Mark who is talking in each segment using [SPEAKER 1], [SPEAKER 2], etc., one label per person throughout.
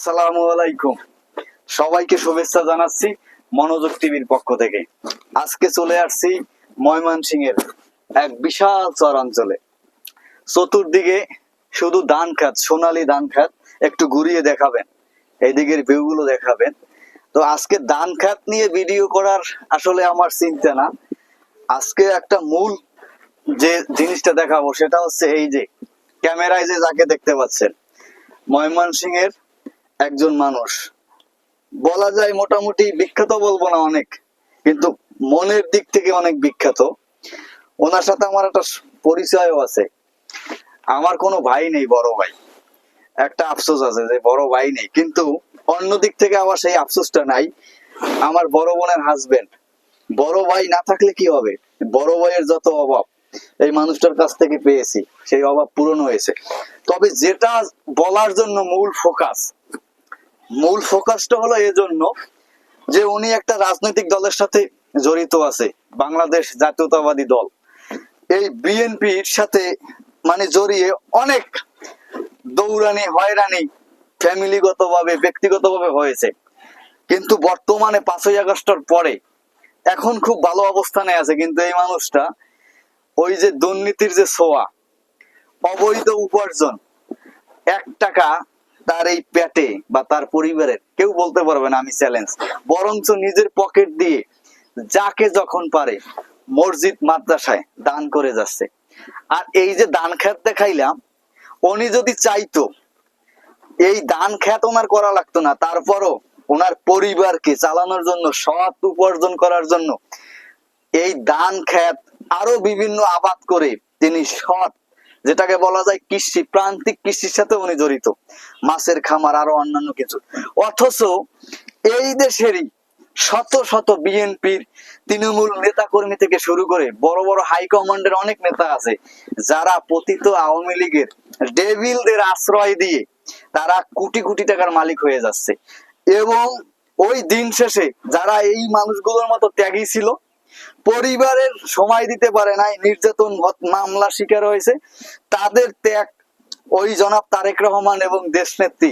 [SPEAKER 1] আসসালামু আলাইকুম। সবাইকে শুভেচ্ছা জানাচ্ছি মনোযোগ টিভির পক্ষ থেকে। আজকে চলে আসছি ময়মনসিংহের এক বিশাল চরাঞ্চলে। চতুর্দিকে শুধু ধান খাত, সোনালী ধান খাত একটু ঘুরিয়ে দেখাবেন এই দিকের ভিউ গুলো দেখাবেন। তো আজকে ধান খাত নিয়ে ভিডিও করার আসলে আমার চিন্তা না। আজকে একটা মূল যে জিনিসটা দেখাবো সেটা হচ্ছে এই যে, ক্যামেরায় যে যাকে দেখতে পাচ্ছেন, ময়মনসিংহের একজন মানুষ। বলা যায় মোটামুটি বিখ্যাত বলব না অনেক, কিন্তু মনের দিক থেকে অনেক বিখ্যাত। ওনার সাথে আমার একটা পরিচয়ও আছে। আমার কোনো ভাই নেই, বড় ভাই। একটা আফসোস আছে যে বড় ভাই নেই, কিন্তু অন্য দিক থেকে আবার সেই আফসোসটা নাই। আমার বড় বোনের হাজবেন্ড বড় ভাই না থাকলে কি হবে? বড় ভাইয়ের যত অভাব, এই মানুষটার কাছ থেকে পেয়েছি। সেই অভাব পূরণ হয়েছে। তবে যেটা বলার জন্য মূল ফোকাস মূল ফোকাসটা হলো এজন্য যে উনি একটা রাজনৈতিক দলের সাথে জড়িত আছে, বাংলাদেশ জাতীয়তাবাদী দল। এই বিএনপির সাথে মানে জড়িয়ে অনেক দৌড়ানি, হয়রানি ফ্যামিলিগত ভাবে ব্যক্তিগতভাবে হয়েছে। কিন্তু বর্তমানে পাঁচই আগস্টের পরে এখন খুব ভালো অবস্থানে আছে, কিন্তু এই মানুষটা ওই যে দুর্নীতির যে ছোঁয়া, অবৈধ উপার্জন, এক টাকা তার এই পেটে বা তার পরিবারের কেউ বলতে পারবে না আমি চ্যালেঞ্জ বরঞ্চ নিজের পকেট দিয়ে যাকে যখন পারে মসজিদ, মাদ্রাসায় দান করে যাচ্ছে। আর এই যে দান খ্যাত দেখাইলাম, উনি যদি চাইতো, এই দান খ্যাত ওনার করা লাগতো না। তারপরও ওনার পরিবারকে চালানোর জন্য, সৎ উপার্জন করার জন্য এই দান খ্যাত আরও বিভিন্ন আবাদ করে তিনি সৎ যেটাকে বলা যায় কৃষি, প্রান্তিক কৃষির সাথে উনি জড়িত। মাছের খামার, আরও অন্যান্য কিছু। অথচ এই দেশেরই শত শত বিএনপির তৃণমূল নেতা কর্মী থেকে শুরু করে বড় বড় হাই কমান্ডের অনেক নেতা আছে, যারা পতিত আওয়ামী লীগের ডেভিলদের আশ্রয় দিয়ে তারা কোটি কোটি টাকার মালিক হয়ে যাচ্ছে। এবং ওই দিন শেষে যারা এই মানুষগুলোর মতো ত্যাগী ছিল পরিবারের সময় দিতে পারে নাই, নির্যাতন মামলা শিকার হয়েছে। তাদের ত্যাগ ওই জনাব তারেক রহমান এবং দেশনেত্রী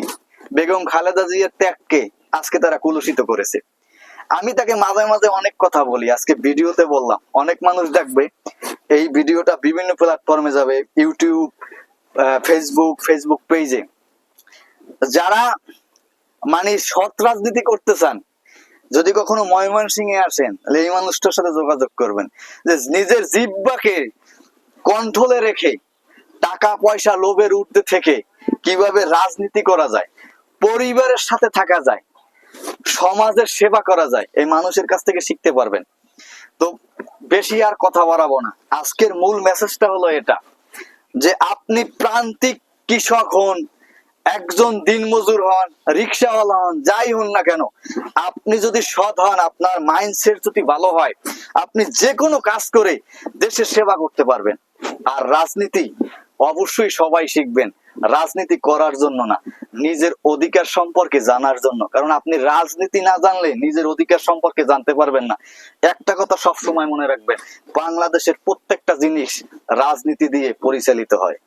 [SPEAKER 1] বেগম খালেদা জিয়ার ত্যাগকে আজকে তারা কুলুষিত করেছে। আমি তাকে মাঝে মাঝে অনেক কথা বলি, আজকে ভিডিওতে বললাম। অনেক মানুষ দেখবে, এই ভিডিওটা বিভিন্ন প্ল্যাটফর্মে যাবে ইউটিউব ফেসবুক ফেসবুক পেজে যারা মানে সৎ রাজনীতি করতে চান যদি কখনো ময়মনসিংহে আসেন, তাহলে এই মানুষটার সাথে যোগাযোগ করবেন। যে নিজের জিব্বাকে কন্ট্রোলে রেখে, টাকা পয়সা লোভের ঊর্ধ্বে থেকে কীভাবে রাজনীতি করা যায়, পরিবারের সাথে থাকা যায়, সমাজের সেবা করা যায়, এই মানুষের কাছ থেকে শিখতে পারবেন। তো বেশি আর কথা বাড়াবো না। আজকের মূল মেসেজটা হলো এটা, যে আপনি প্রান্তিক কৃষক হন একজন দিনমজুর হন, রিক্সাওয়ালা হন, যাই হন না কেন, আপনি যদি সৎ হন, আপনার মাইন্ডসেট যদি ভালো হয়, আপনি যে কোনো কাজ করে দেশের সেবা করতে পারবেন। আর রাজনীতি অবশ্যই সবাই শিখবেন। রাজনীতি করার জন্য না, নিজের অধিকার সম্পর্কে জানার জন্য। কারণ আপনি রাজনীতি না জানলে নিজের অধিকার সম্পর্কে জানতে পারবেন না। একটা কথা সব সময় মনে রাখবেন, বাংলাদেশের প্রত্যেকটা জিনিস রাজনীতি দিয়ে পরিচালিত হয়।